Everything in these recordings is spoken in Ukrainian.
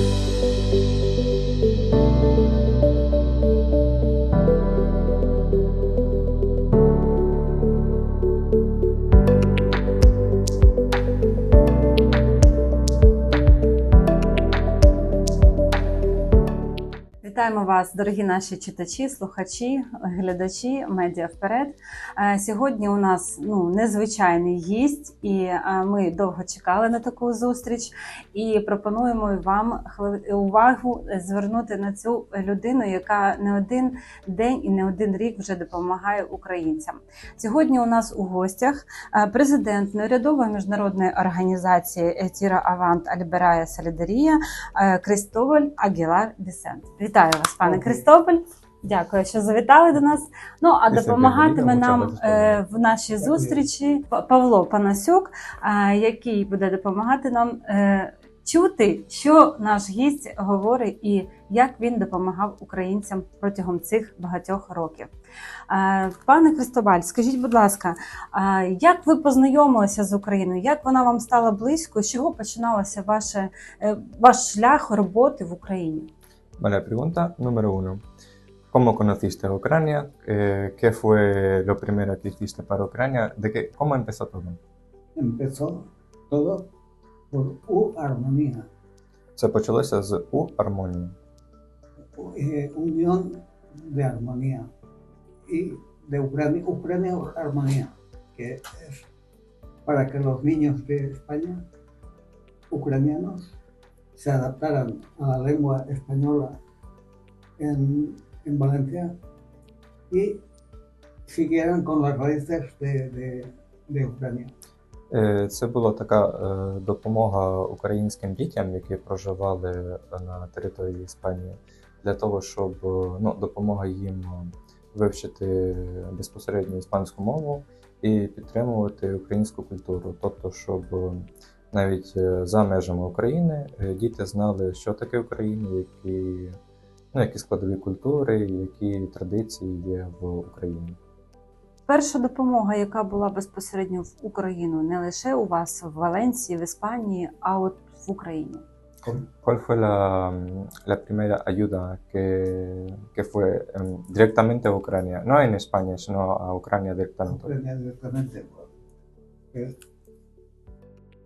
Thank you Вітаємо вас, дорогі наші читачі, слухачі, глядачі медіа вперед. Е, Сьогодні у нас ну незвичайний гість, і е, ми довго чекали на таку зустріч. І пропонуємо вам увагу звернути на цю людину, яка не один день і не один рік вже допомагає українцям. Сьогодні у нас у гостях е, президент неурядової міжнародної організації Етіра Авант Альберая Солідарія Кристоволь Агілар Десент. Вітаю вас, пане Добрий. Кристоволь. Дякую, що завітали до нас. Ну а допомагатиме нам е, в нашій зустрічі Павло Панасюк, е, який буде допомагати нам е, чути, що наш гість говорить і як він допомагав українцям протягом цих багатьох років. Е, Пане Христобаль, скажіть, будь ласка, а як ви познайомилися з Україною? Як вона вам стала близько? З чого починалося ваше, е, ваш шлях роботи в Україні? Vale, pregunta número uno. ¿Cómo conociste a Ucrania? Eh, ¿Qué fue lo primero que hiciste para Ucrania? ¿De qué, ¿Cómo empezó todo? Empezó todo por U Armonía, Це почалося з У Армонії. eh, Unión de Armonía y de Ucrania, Ucrania Armonía, que es para que los niños de España, ucranianos, se adaptaran a la lengua española en, en Valencia y siguieran con las raíces de, de- de Ucrania. Е, Це була така е, допомога українським дітям, які проживали на території Іспанії, для того, щоб е, ну, допомога їм вивчити безпосередньо іспанську мову і підтримувати українську культуру. Тобто, щоб е, навіть е, за межами України е, діти знали, що таке Україна, які, ну, які складові культури, які традиції є в Україні. Перша допомога, яка була безпосередньо в Україну, не лише у вас в Валенції, в Іспанії, а от в Україні. ¿Cuál fue la, la primera ayuda que, que fue em, directamente a Ucrania? No en España, sino a Ucrania directamente. Ucrania directamente.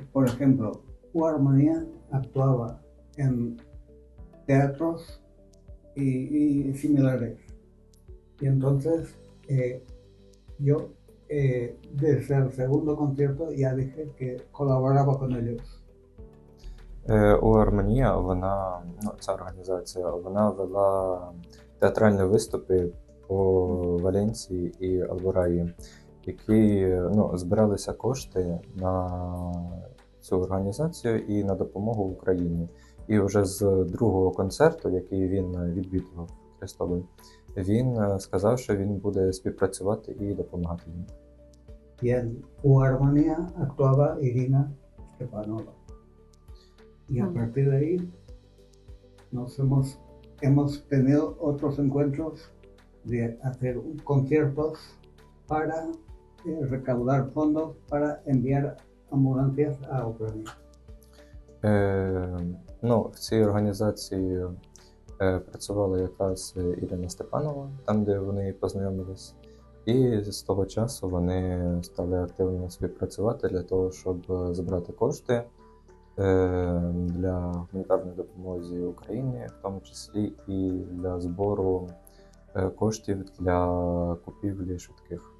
Eh, Por ejemplo, U Armonía actuaba en teatros y, y similares. Y entonces eh, yo, eh, desde el segundo concierto, ya dije que colaboraba con ellos. Е, У Арменія вона, ну, ця організація, вона вела театральні виступи по Валенції і Албораї, Які ну, збиралися кошти на цю організацію і на допомогу Україні. І вже з другого концерту, який він відвідував Христовий, він е, сказав, що він буде співпрацювати і допомагати їм. En U Armonía actuaba Irina Stepanova. Y a partir de ahí nos hemos, hemos tenido otros encuentros de hacer conciertos para recaudar fondos para enviar ambulancias a Ucrania. Е, ну, в цій організації е, працювала якраз Ірина Степанова, там, де вони познайомились. І з того часу вони стали активно співпрацювати для того, щоб збирати кошти е, для гуманітарної допомоги Україні, в тому числі і для збору е, коштів для купівлі швидких.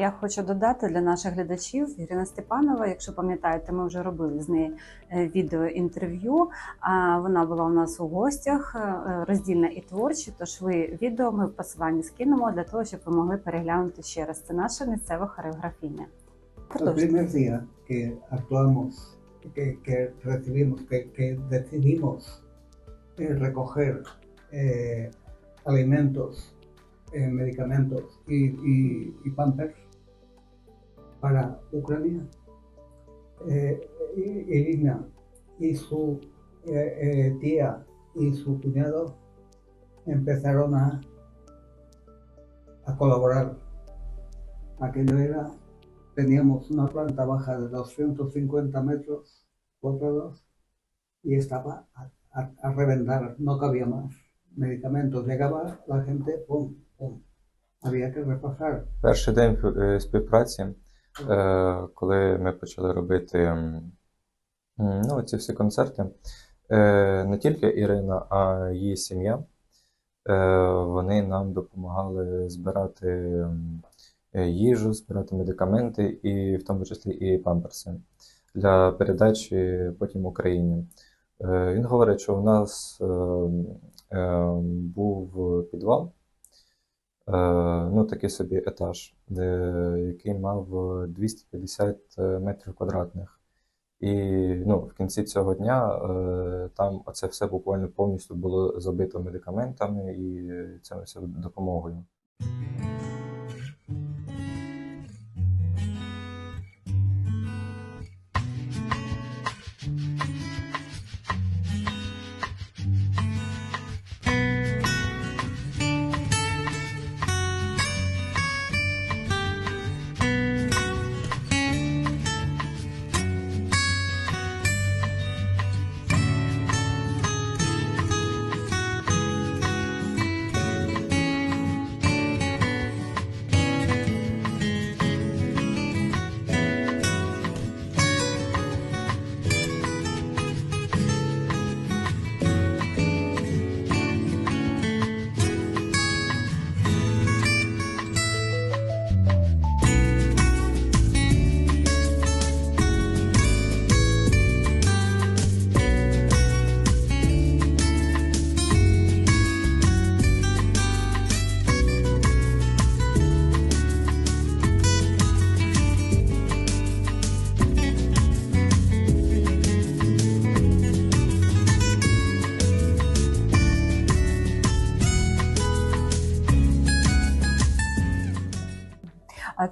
Я хочу додати для наших глядачів Ірина Степанова. Якщо пам'ятаєте, ми вже робили з нею е, відеоінтерв'ю. Вона була у нас у гостях е, роздільна і творчі. Тож ви відео ми в посиланні скинемо для того, щоб ви могли переглянути ще раз. Це наша місцева хореографіня. Продовжуйте. Que recibimos, que, decidimos eh, recoger eh, alimentos, eh, medicamentos y, y- pampers para Ucrania, Irina y su tía y su cuñado empezaron a a colaborar. Aquello era, teníamos una planta baja de 250 metros cuadrados y estaba a, a- a reventar, no cabía más. Medicamentos, llegaba la gente, pum, pum. Había que repasar. Перший день е, співпраці, е, коли ми почали робити ну, ці всі концерти, е, не тільки Ірина, а її сім'я, е, вони нам допомагали збирати е, їжу, збирати медикаменти, і в тому числі і памперси для передачі потім Україні. Е, Він говорить, що у нас е, е, був підвал, е, ну, такий собі етаж, де, який мав 250 метрів квадратних. І ну, в кінці цього дня е, там оце все буквально повністю було забито медикаментами і цими допомогою.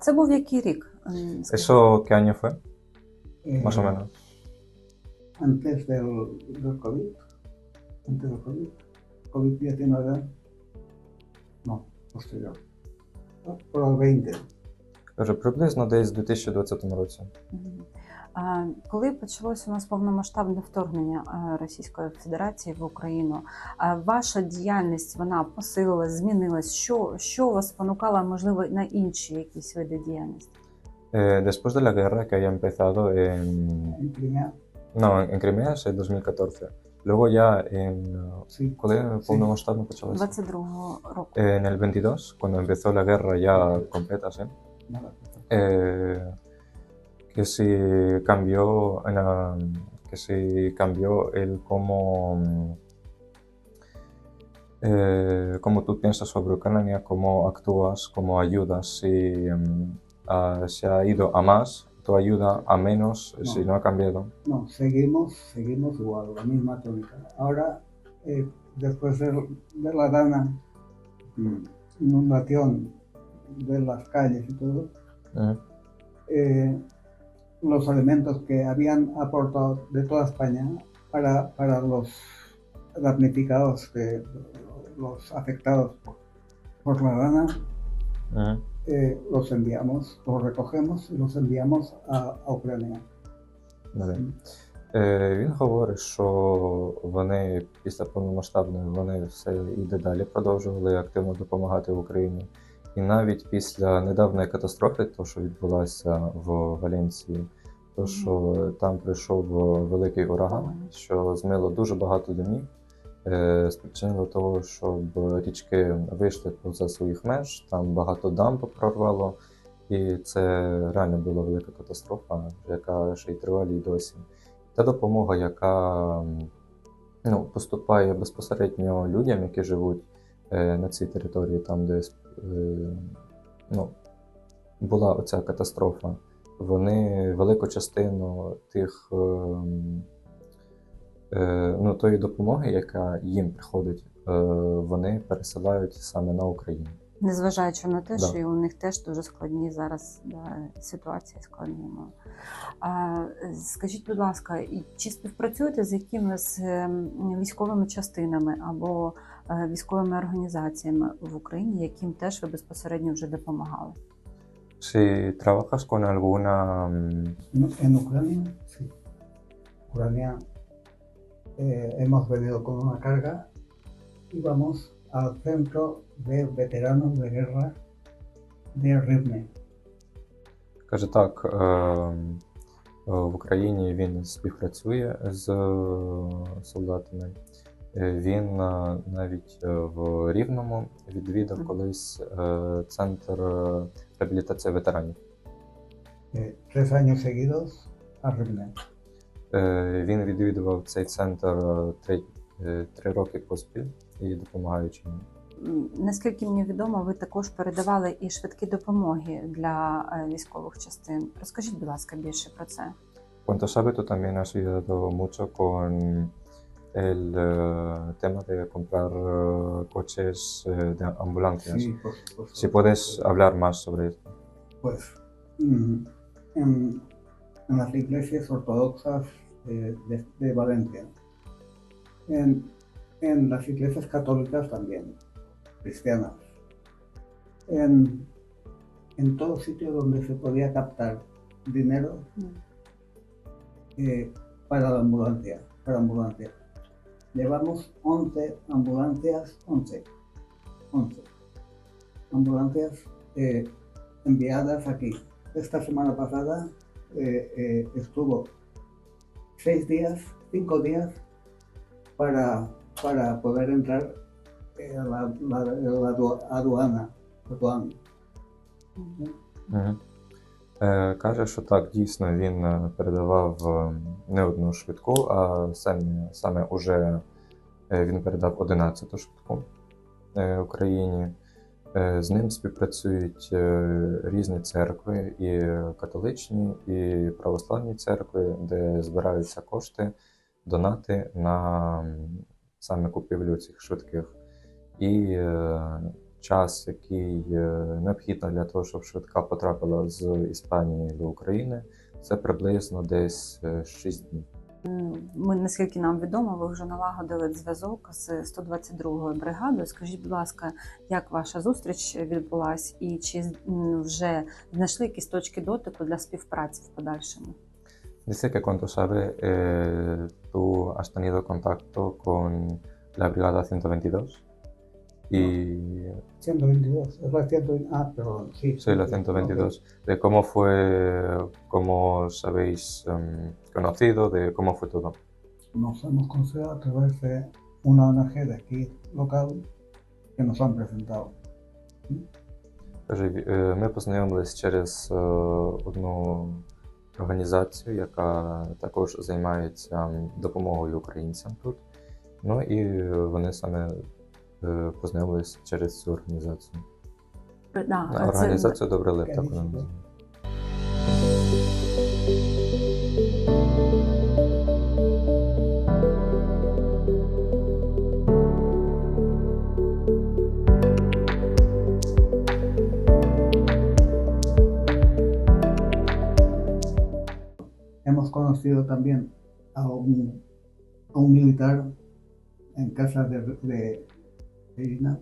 Це був який рік? М, скажіть? Eso, ¿qué año fue? Eh, Más o menos. Antes del, del COVID. Antes del COVID. COVID-19. No, posterior. Por el 20. Кажу, приблизно десь в 2020 році. Коли почалося у нас повномасштабне вторгнення е, Російської Федерації в Україну, ваша діяльність вона посилилась, змінилась? Що, що вас спонукало, можливо, на інші якісь види діяльності? Eh, después de la guerra que haya empezado en, En Crimea. no, en Crimea es 2014. Luego ya en... Sí. Коли повномасштабно почалося? 22-го. En el 22, cuando empezó la guerra ya completa, ¿sí? Eh, que si cambió, que si cambió el cómo, eh, cómo tú piensas sobre Ucrania, cómo actúas, cómo ayudas, si ah, se ha ido a más tu ayuda, a menos, si no ha cambiado. No, seguimos, seguimos igual, la misma tónica. Ahora, eh, después de, de la dana mm, inundación de las calles y todo, eh, los alimentos que habían aportado de toda España para, para los damnificados, que- los afectados por, por la rana, Ujú. eh, los enviamos, los recogemos y los enviamos a, a Ucrania. Далі. Е, Він говорить, що вони після повномасштабної вони все і далі продовжували активно допомагати Україні. І навіть після недавньої катастрофи, то що відбулася в Валенції, то що там прийшов великий ураган, що змило дуже багато домів, е, спричинило того, щоб річки вийшли поза своїх меж, там багато дамб прорвало, і це реально була велика катастрофа, яка ще й триває і досі. Та допомога, яка ну, поступає безпосередньо людям, які живуть е, на цій території, там, де е, ну, була оця катастрофа, вони велику частину тих, ем, е, ну, тої допомоги, яка їм приходить, е, вони пересилають саме на Україну. Незважаючи на те, Да. що і у них теж дуже складні зараз да, ситуації складні. ну. А, скажіть, будь ласка, чи співпрацюєте з якимись ем, військовими частинами або е, військовими організаціями в Україні, яким теж ви безпосередньо вже допомагали? Si trabajas con alguna... En Ucrania, sí. Ucrania eh, hemos venido con una carga y vamos al centro de veteranos de guerra de Rivne. Каже так, е, е, в Україні він співпрацює з е, солдатами. Е, Він е, навіть е, в Рівному відвідав колись центр реабілітації ветеранів. tres años seguidos a Rivne. Він відвідував цей центр три, три роки поспіль і допомагаючи їм. М, Наскільки мені відомо, ви також передавали і швидкі допомоги для військових частин. Розкажіть, будь ласка, більше про це. Cuanto sabe, tú también has ayudado mucho con el eh, tema de comprar eh, coches eh, de ambulancias. Sí, por. Si puedes hablar más sobre esto. Pues mm, en, en las iglesias ortodoxas de, de- de Valencia, en, en las iglesias católicas también, cristianas, en, en todo sitio donde se podía captar dinero eh, para la ambulancia, para ambulancia. Llevamos 11 ambulancias, 11, 11 ambulancias eh, enviadas aquí. Esta semana pasada eh, eh, estuvo seis días, cinco días para, para poder entrar en la, la, la, aduana. aduana. Uh -huh. Каже, що так, дійсно він е, передавав е, не одну швидку, а саме, саме уже е, він передав 11-ту швидку е, Україні. Е, З ним співпрацюють е, різні церкви, і католичні, і православні церкви, де збираються кошти, донати на саме купівлю цих швидких. І е, час, який е, необхідно для того, щоб швидка потрапила з Іспанії до України, це приблизно десь 6 днів. Ми, наскільки нам відомо, ви вже налагодили зв'язок з 122-ю бригадою. Скажіть, будь ласка, як ваша зустріч відбулась, і чи вже знайшли якісь точки дотику для співпраці в подальшому? Dice que cuando sabe, eh, tú has tenido contacto con la Brigada 122 y 122, es la 122, ah, perdón, sí. soy la 122, de cómo fue, cómo os habéis em, conocido, de cómo fue todo. Nos hemos conocido a través de una ONG de aquí local que nos han presentado. Е, ми познайомились через е, одну організацію, яка також займається допомогою українцям тут. Ну і вони саме е, познайомились через цю організацію. Да, це- Організацію Добрий Лев, так Конечно, вона да. називається. Hemos conocido también a un, a un militar en casa de, de, de Irina.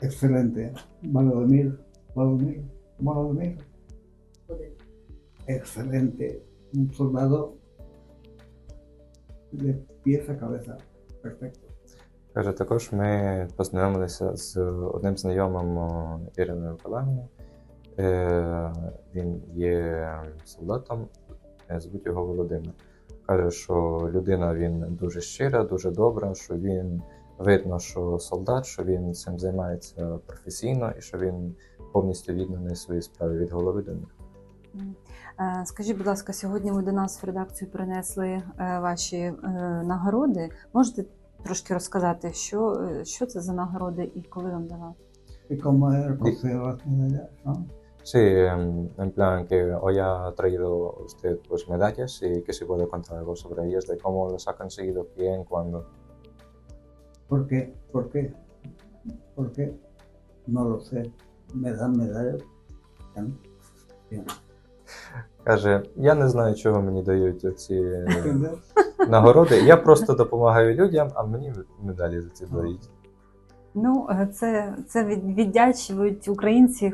Excelente. Volodymyr, Volodymyr, Volodymyr. Excelente. Un soldado de pies a cabeza. Perfecto. Каже, також ми познайомилися з одним знайомим Іриною Миколаївною. Е, Він є солдатом, е, звуть його Володимир. Каже, що людина він дуже щира, дуже добра, що він видно, що солдат, що він цим займається професійно і що він повністю відданий своїй справі від голови до ніг. Е, Скажіть, будь ласка, сьогодні ви до нас в редакцію принесли е, ваші е, нагороди. Можете трошки розказати, що, що це за нагороди і коли вам давали? Y como he conseguido las medallas, ¿no? Sí, em, en plan que hoy ha traído usted pues medallas y que si puede contar algo sobre ellas, de cómo las ha conseguido, quién, cuándo. ¿Por qué? ¿Por qué? ¿Por qué? No lo sé. Me dan medallas. Bien. Bien. Каже, я не знаю, чого мені дають ці ¿Entiendes? нагороди. Я просто допомагаю людям, а мені медалі за це дають. Ну, е, це, це від- віддячують українці,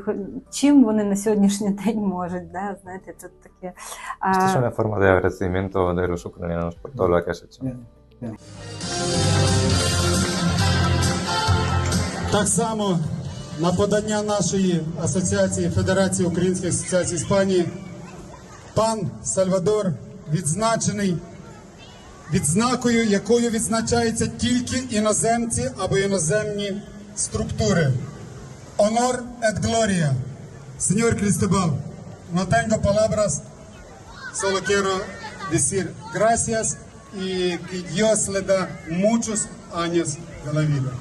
чим вони на сьогоднішній день можуть. Да? Знаєте, це таке. А, agradecimiento de los ucranianos por todo lo que has hecho. Bien. Так само на подання нашої асоціації Федерації Українських асоціацій Іспанії пан Сальвадор відзначений відзнакою, якою відзначаються тільки іноземці або іноземні структури. Honor et gloria. Señor Cristobal, no tengo palabras, solo quiero decir gracias y que Dios le da muchos años de la vida.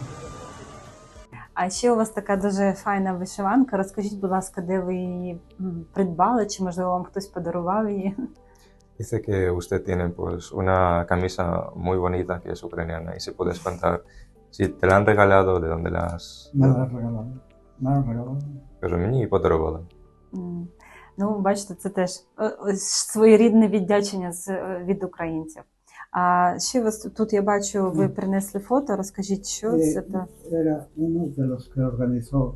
а ще у вас така дуже файна вишиванка. Розкажіть, будь ласка, де ви її придбали, чи можливо вам хтось подарував її? Dice que usted tiene pues una camisa muy bonita que es ucraniana y si puedes contar si te la han regalado, de dónde la has... Me lo has regalado. Me lo has regalado. Кажу, мені її подарували. М, Ну, бачите, це теж е, ось своєрідне віддячення з, е, від українців. А ще вас тут я бачу, ви принесли фото. Розкажіть, що Eh, це та era uno de los que organizó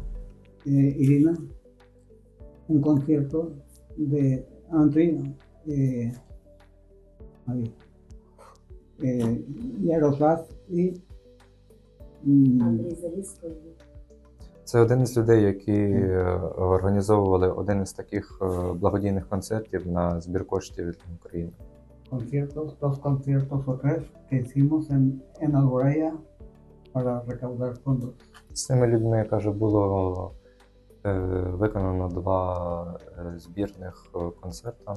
eh, Irina, un concierto de Andriy eh, ahí, eh, Yaroslav y mm, Це один із людей, які е, організовували один із таких е, благодійних концертів на збір коштів для України. conciertos, dos conciertos o tres que hicimos en, en Alboraya para recaudar fondos. З цими людьми, каже, було е, виконано два збірних концерта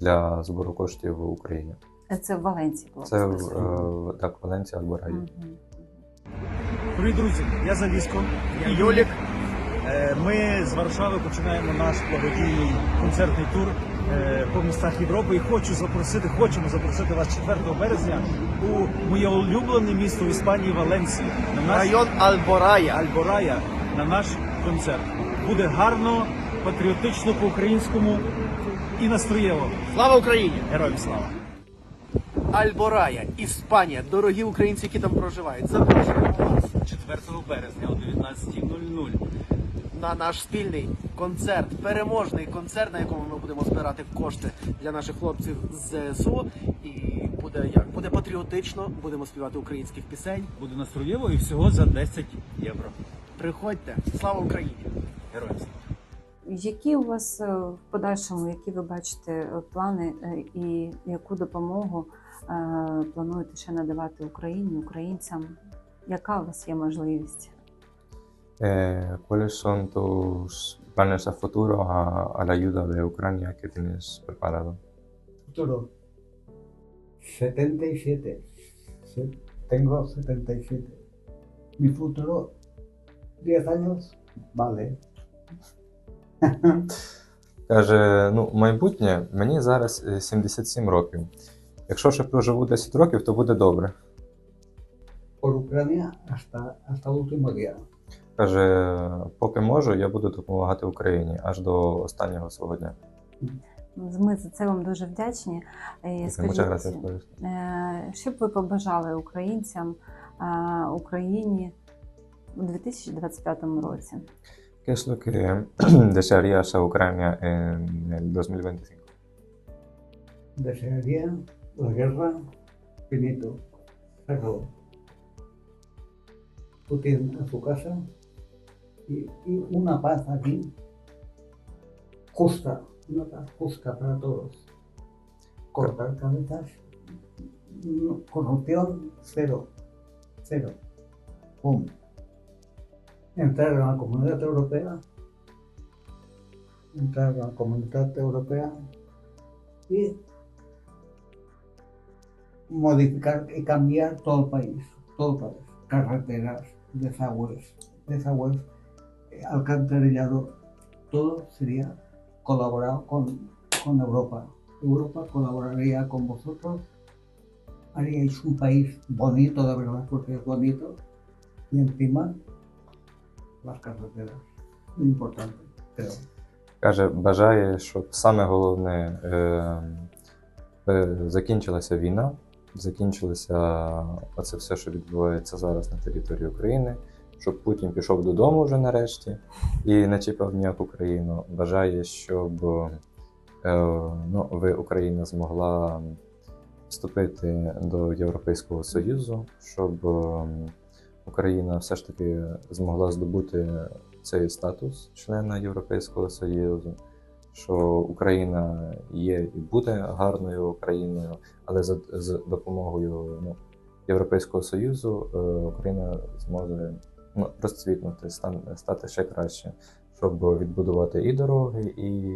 для збору коштів в Україні. це в Валенції було. Це безпосередньо. е, так, Валенція Албораї. Мгм. Привіт, друзі! Я Завіско і Йолік. Е, Ми з Варшави починаємо наш благодійний концертний тур е, по містах Європи. І хочу запросити, хочемо запросити вас 4 березня у моє улюблене місто в Іспанії Валенсія. На наш Район Альборая. Альборая на наш концерт. Буде гарно, патріотично по-українському і настроєво. Слава Україні! Героям слава! Альборая, Іспанія, дорогі українці, які там проживають. Запрошуємо вас 4 березня о 19.00. на наш спільний концерт, переможний концерт, на якому ми будемо збирати кошти для наших хлопців з ЗСУ. І буде як буде патріотично, будемо співати українських пісень. Буде настроєво і всього за 10 євро. Приходьте, слава Україні! Героям слава! Які у вас е, в подальшому, які ви бачите е, плани е, і яку допомогу плануєте ще надавати Україні, українцям? Яка у вас є можливість? ¿Cuáles son tus planes a futuro a, a la ayuda de Ucrania que tienes preparado? Futuro 77. Se- Tengo 77. Mi futuro 10 años, vale. Каже: ну, майбутнє мені зараз е, 77 років. Якщо ще проживу 10 років, то буде добре. Por Ucrania hasta, hasta último día. Каже, поки можу, я буду допомагати Україні аж до останнього свого дня. Ми за це вам дуже вдячні. І скажіть, gracias por esto. е, що б ви побажали українцям, е, Україні у 2025 році? ¿Qué es lo que desearías a Ucrania en el 2025? Desearía la guerra finito, cerró. Putin a su casa y, y una paz aquí justa, una paz justa para todos. Cortar cabezas, corrupción cero, cero. Pum. Entrar en la comunidad europea, entrar en la comunidad europea. Y modificar y cambiar todo el país, todo el país, carreteras, desagües, desagües, eh, alcantarillado, todo sería colaborado con, con Europa. Europa colaboraría con vosotros, haríais un país bonito de verdad, porque es bonito, y encima las carreteras, muy. Каже, бажає, щоб саме головне е, е, закінчилася війна, закінчилося оце все, що відбувається зараз на території України, щоб Путін пішов додому вже нарешті і не чіпав ніяку країну. Бажає, щоб е, ну, ви, Україна, змогла вступити до Європейського Союзу, щоб е, Україна все ж таки змогла здобути цей статус члена Європейського Союзу, що Україна є і буде гарною країною, але за з допомогою ну, Європейського Союзу е, Україна зможе ну, розцвітнути, стан, стати ще краще, щоб відбудувати і дороги, і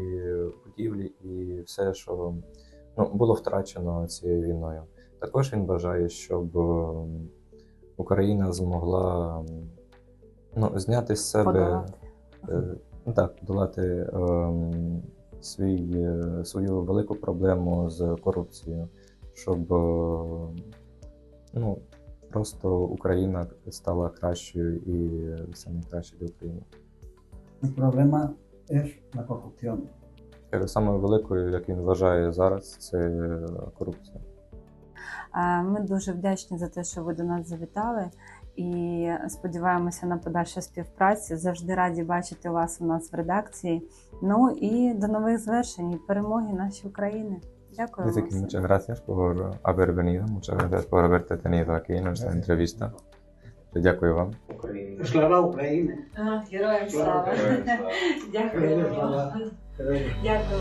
будівлі, і все, що ну, було втрачено цією війною. Також він бажає, щоб е, Україна змогла ну, зняти з себе Подолати. е, ну, так, долати ем, свій, е, свою велику проблему з корупцією, щоб е, ну, просто Україна стала кращою і все найкраще для України. El problema es la corrupción. Кажу, Саме великою, як він вважає зараз, це корупція. Е, Ми дуже вдячні за те, що ви до нас завітали, і сподіваємося на подальшу співпрацю. Завжди раді бачити вас у нас в редакції. Ну і до нових звершень і перемоги нашої України. Дякую. Dice вам que muchas gracias por haber venido, muchas gracias por haberte tenido aquí en nuestra entrevista. Дякую вам. Слава Україні! Героям слава. Дякую. Слава. Дякую.